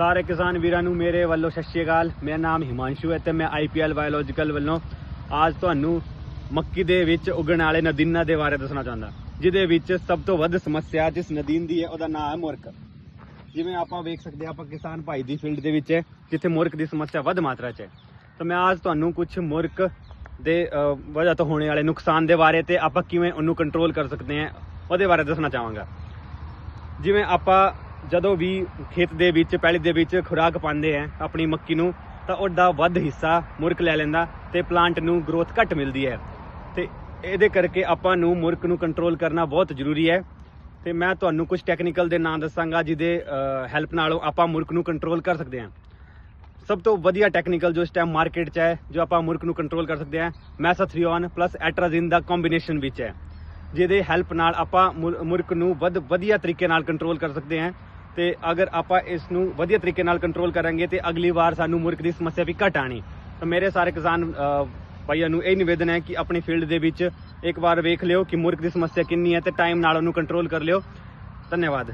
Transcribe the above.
ਸਾਰੇ ਕਿਸਾਨ ਵੀਰਾਂ ਨੂੰ ਮੇਰੇ ਵੱਲੋਂ ਸਤਿ ਸ਼੍ਰੀ ਅਕਾਲ। ਮੇਰਾ ਨਾਮ ਹਿਮਾਂਸ਼ੂ ਹੈ ਤੇ ਮੈਂ ਆਈਪੀਐਲ ਬਾਇਓਲੋਜੀਕਲ ਵੱਲੋਂ ਅੱਜ ਤੁਹਾਨੂੰ ਮੱਕੀ ਦੇ ਵਿੱਚ ਉਗਣ ਵਾਲੇ ਨਦੀਨਾਂ ਦੇ ਬਾਰੇ ਦੱਸਣਾ ਚਾਹੁੰਦਾ। ਜਿਹਦੇ ਵਿੱਚ ਸਭ ਤੋਂ ਵੱਧ ਸਮੱਸਿਆ ਜਿਸ ਨਦੀਨ ਦੀ ਹੈ, ਉਹਦਾ ਨਾਮ ਹੈ ਮੁਰਕ ਜਿਵੇਂ ਆਪਾਂ ਵੇਖ ਸਕਦੇ ਹਾਂ, ਆਪਾਂ ਕਿਸਾਨ ਭਾਈ ਦੀ ਫੀਲਡ ਦੇ ਵਿੱਚ ਹੈ, ਜਿੱਥੇ ਮੁਰਕ ਦੀ ਸਮੱਸਿਆ ਵੱਧ ਮਾਤਰਾ 'ਚ ਹੈ। ਤਾਂ ਮੈਂ ਅੱਜ ਤੁਹਾਨੂੰ ਕੁਝ ਮੁਰਕ ਦੇ ਵਜ੍ਹਾ ਤੋਂ ਹੋਣੇ ਵਾਲੇ ਨੁਕਸਾਨ ਦੇ ਬਾਰੇ ਤੇ ਆਪਾਂ ਕਿਵੇਂ ਉਹਨੂੰ ਕੰਟਰੋਲ ਕਰ ਸਕਦੇ ਹਾਂ, ਉਹਦੇ ਬਾਰੇ ਦੱਸਣਾ ਚਾਹਾਂਗਾ। ਜਿਵੇਂ ਆਪਾਂ ਜਦੋਂ ਵੀ ਖੇਤ ਦੇ ਵਿੱਚ, ਪੈਲੀ ਦੇ ਵਿੱਚ ਖੁਰਾਕ ਪਾਉਂਦੇ ਆ ਆਪਣੀ ਮੱਕੀ ਨੂੰ, ਤਾਂ ਉਹਦਾ ਵੱਧ ਹਿੱਸਾ ਮੁਰਕ ਲੈ ਲੈਂਦਾ ਤੇ ਪਲਾਂਟ ਨੂੰ ਗਰੋਥ ਘੱਟ ਮਿਲਦੀ ਹੈ। ਤੇ ਇਹਦੇ ਕਰਕੇ ਆਪਾਂ ਨੂੰ ਮੁਰਕ ਨੂੰ ਕੰਟਰੋਲ ਕਰਨਾ ਬਹੁਤ ਜ਼ਰੂਰੀ ਹੈ। ਤੇ ਮੈਂ ਤੁਹਾਨੂੰ ਕੁਝ ਟੈਕਨੀਕਲ ਦੇ ਨਾਂ ਦੱਸਾਂਗਾ ਜਿਹਦੇ ਹੈਲਪ ਨਾਲ ਆਪਾਂ ਮੁਰਕ ਨੂੰ ਕੰਟਰੋਲ ਕਰ ਸਕਦੇ ਹਾਂ। ਸਭ ਤੋਂ ਵਧੀਆ ਟੈਕਨੀਕਲ ਜੋ ਇਸ ਟਾਈਮ ਮਾਰਕੀਟ 'ਚ ਹੈ, ਜੋ ਆਪਾਂ ਮੁਰਕ ਨੂੰ ਕੰਟਰੋਲ ਕਰ ਸਕਦੇ ਹਾਂ, ਮੈਸਾਥਰੀਓਨ ਪਲੱਸ ਐਟਰਾਜ਼ਿਨ ਦਾ ਕੰਬੀਨੇਸ਼ਨ ਵਿੱਚ ਹੈ। ਜਿਹਦੇ ਹੈਲਪ ਨਾਲ ਆਪਾਂ ਮੁਰ- ਮੁਰਕ ਨੂੰ ਵੱਧ, ਵਧੀਆ ਤਰੀਕੇ ਨਾਲ ਕੰਟਰੋਲ ਕਰ ਸਕਦੇ ਹਾਂ। ਤੇ ਅਗਰ ਆਪਾਂ ਇਸ ਨੂੰ ਵਧੀਆ ਤਰੀਕੇ ਨਾਲ ਕੰਟਰੋਲ ਕਰਾਂਗੇ ਤੇ ਅਗਲੀ ਵਾਰ ਸਾਨੂੰ ਮੁਰਕ ਦੀ ਸਮੱਸਿਆ ਵੀ ਘਟ ਆਣੀ ਤਾਂ ਮੇਰੇ ਸਾਰੇ ਕਿਸਾਨ ਭਾਈਆਂ ਨੂੰ ਇਹ ਨਿਵੇਦਨ ਹੈ ਕਿ ਆਪਣੀ ਫੀਲਡ ਦੇ ਵਿੱਚ ਇੱਕ ਵਾਰ ਵੇਖ ਲਿਓ ਕਿ ਮੁਰਕ ਦੀ ਸਮੱਸਿਆ ਕਿੰਨੀ ਹੈ ਤੇ ਟਾਈਮ ਨਾਲ ਉਹਨੂੰ ਕੰਟਰੋਲ ਕਰ ਲਿਓ। ਧੰਨਵਾਦ।